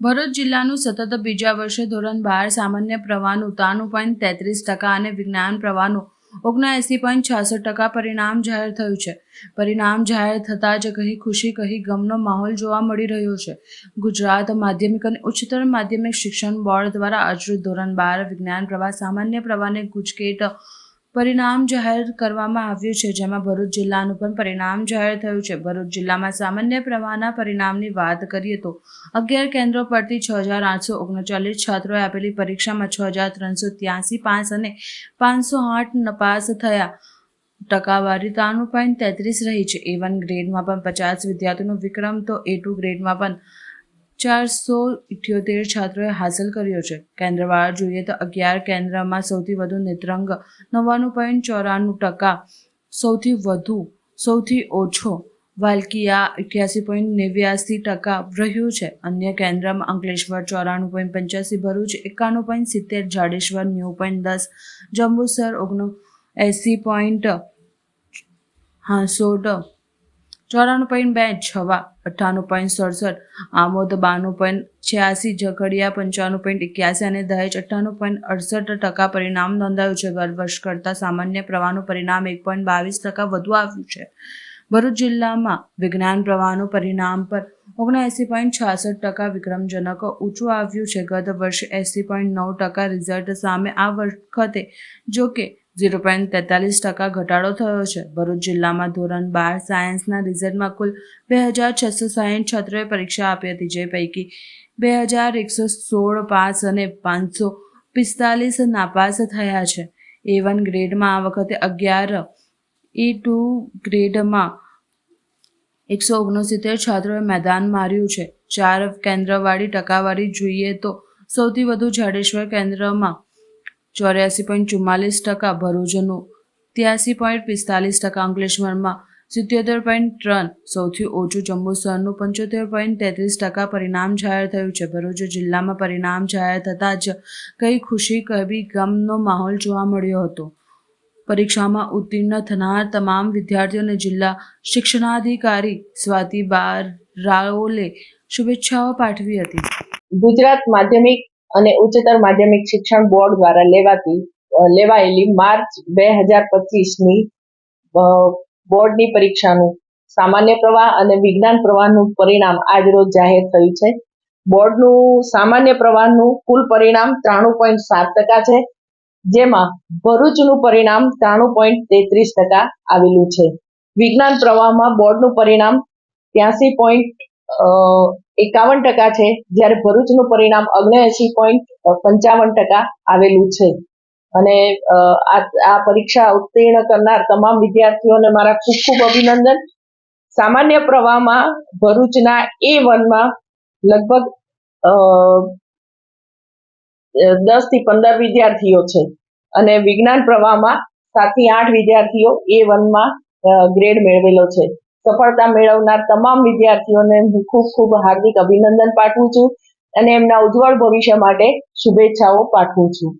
ભરૂચ જિલ્લાનું સતત બીજા વર્ષે ધોરણ બાર સામાન્ય પ્રવાહનું ત્રાણું પોઈન્ટ તેત્રીસ ટકા અને વિજ્ઞાન પ્રવાહનું ઓગણએંસી પોઈન્ટ છાસઠ ટકા પરિણામ જાહેર થયું છે. પરિણામ જાહેર થતાં જ કહી ખુશી, કહી ગમનો માહોલ જોવા મળી રહ્યો છે. ગુજરાત માધ્યમિક અને ઉચ્ચતર માધ્યમિક શિક્ષણ બોર્ડ દ્વારા આજરોજ ધોરણ બાર વિજ્ઞાન પ્રવાહ સામાન્ય પ્રવાહને ગુજકેટ પરિણામ જાહેર કરવામાં આવ્યું છે, જેમાં ભરૂચ જિલ્લાનું પણ પરિણામ જાહેર થયું છે. ભરૂચ જિલ્લામાં સામાન્ય પ્રવાહના પરિણામની વાત કરીએ તો અગિયાર કેન્દ્રો પરથી છ હજાર આઠસો ઓગણચાલીસ છાત્રોએ આપેલી પરીક્ષામાં છ હજાર ત્રણસો ત્યાસી પાસ અને પાંચસો આઠ નપાસ થયા. ટકાવારી ત્રાણું તેત્રીસ રહી છે. એ વન ગ્રેડમાં પણ પચાસ વિદ્યાર્થીનો વિક્રમ તો એ ટુ ગ્રેડમાં પણ ચારસો ઇઠ્યોતેર છાત્રોએ હાંસલ કર્યો છે. કેન્દ્રવાર જોઈએ તો અગિયાર કેન્દ્રમાં સૌથી વધુ નેત્રંગ નવ્વાણું પોઈન્ટ ચોરાણું ટકા, સૌથી વધુ, સૌથી ઓછો વાલ્કિયા અઠ્યાસી પોઈન્ટ નેવ્યાસી ટકા રહ્યું છે. અન્ય કેન્દ્રમાં અંકલેશ્વર ચોરાણું પોઈન્ટ પંચ્યાસી, ભરૂચ એકાણું પોઈન્ટ સિત્તેર, જાડેશ્વર નેવું પોઈન્ટ દસ, જંબુસર ઓગણ એંસી પોઈન્ટ હાંસોડ ચોરાણું પોઈન્ટ બે છવા, અઠ્ઠાણું પોઈન્ટ સડસઠ, આમોદ બાણું પોઈન્ટ છ્યાસી, ઝઘડિયા પંચાણું પોઈન્ટ એક્યાસી અને દહેજ અઠ્ઠાણું પોઈન્ટ અડસઠ ટકા પરિણામ નોંધાયું છે. ગત વર્ષ કરતાં સામાન્ય પ્રવાહનું પરિણામ એક પોઈન્ટ બાવીસ ટકા વધુ આવ્યું છે. ભરૂચ જિલ્લામાં વિજ્ઞાન પ્રવાહનું પરિણામ પર ઓગણએંસી પોઈન્ટ છાસઠ ટકા વિક્રમજનક ઊંચું આવ્યું છે. ગત વર્ષે એંસી પોઈન્ટ નવ ટકા રિઝલ્ટ સામે આ વખતે જોકે ઝીરો પોઈન્ટ તેતાલીસ ટકા ઘટાડો થયો છે. ભરૂચ જિલ્લામાં ધોરણ બાર સાયન્સના રિઝલ્ટમાં કુલ બે હજાર છસો સાહીઠ છાત્રોએ પરીક્ષા આપી હતી, જે પૈકી બે હજાર એકસો સોળ પાસ અને પાંચસો પિસ્તાલીસ નાપાસ થયા છે. એ વન ગ્રેડમાં આ વખતે અગિયાર એ ટુ ગ્રેડમાં એકસો ઓગણસિત્તેર છાત્રોએ મેદાન માર્યું છે. ચાર કેન્દ્રવાળી ટકાવારી જોઈએ તો સૌથી વધુ જાડેશ્વર કેન્દ્રમાં ચોર્યાસી પોઈન્ટ ચુમ્માલીસ ટકા ભરૂચનું, ત્યાસી પોઈન્ટ પિસ્તાલીસ ટકા અંકલેશ્વરમાં, સિત્યોતેર પોઈન્ટ ત્રણ સૌથી ઓછું જંબુસરનું પંચોતેર પોઈન્ટ તેત્રીસ ટકા પરિણામ જાહેર થયું છે. ભરૂચ જિલ્લામાં પરિણામ જાહેર થતાં જ કઈ ખુશી કભી ગમનો માહોલ જોવા મળ્યો હતો. પરીક્ષામાં ઉત્તીર્ણ થનાર તમામ વિદ્યાર્થીઓને જિલ્લા શિક્ષણાધિકારી સ્વાતિ બાર રાઓલે શુભેચ્છાઓ પાઠવી હતી. ગુજરાત માધ્યમિક અને ઉચ્ચતર માધ્યમિક શિક્ષણ બોર્ડ દ્વારા લેવાતી લેવાયેલી માર્ચ બે હજાર પચીસની બોર્ડની પરીક્ષાનું સામાન્ય પ્રવાહ અને વિજ્ઞાન પ્રવાહનું પરિણામ આજરોજ જાહેર થયું છે. બોર્ડનું સામાન્ય પ્રવાહનું કુલ પરિણામ ત્રાણું પોઈન્ટ સાત ટકા છે, જેમાં ભરૂચનું પરિણામ ત્રાણું પોઈન્ટ તેત્રીસ ટકા આવેલું છે. વિજ્ઞાન પ્રવાહમાં બોર્ડનું પરિણામ ત્યાસી પોઈન્ટ એકાવન ટકા છે, જ્યારે ભરૂચનું પરિણામ અગ્નેએસી પોઈન્ટ પંચાવન ટકા આવેલું છે. અને આ પરીક્ષા ઉત્તીર્ણ કરનાર તમામ વિદ્યાર્થીઓને મારા ખૂબ ખૂબ અભિનંદન. સામાન્ય પ્રવાહમાં ભરૂચના એ વનમાં લગભગ દસથી પંદર વિદ્યાર્થીઓ છે. અને વિજ્ઞાન પ્રવાહમાં સાતથી આઠ વિદ્યાર્થીઓ એ વનમાં ગ્રેડ મેળવેલો છે. સફળતા મેળવનાર તમામ વિદ્યાર્થીઓને હું ખૂબ ખૂબ હાર્દિક અભિનંદન પાઠવું છું અને એમના ઉજ્જવળ ભવિષ્ય માટે શુભેચ્છાઓ પાઠવું છું.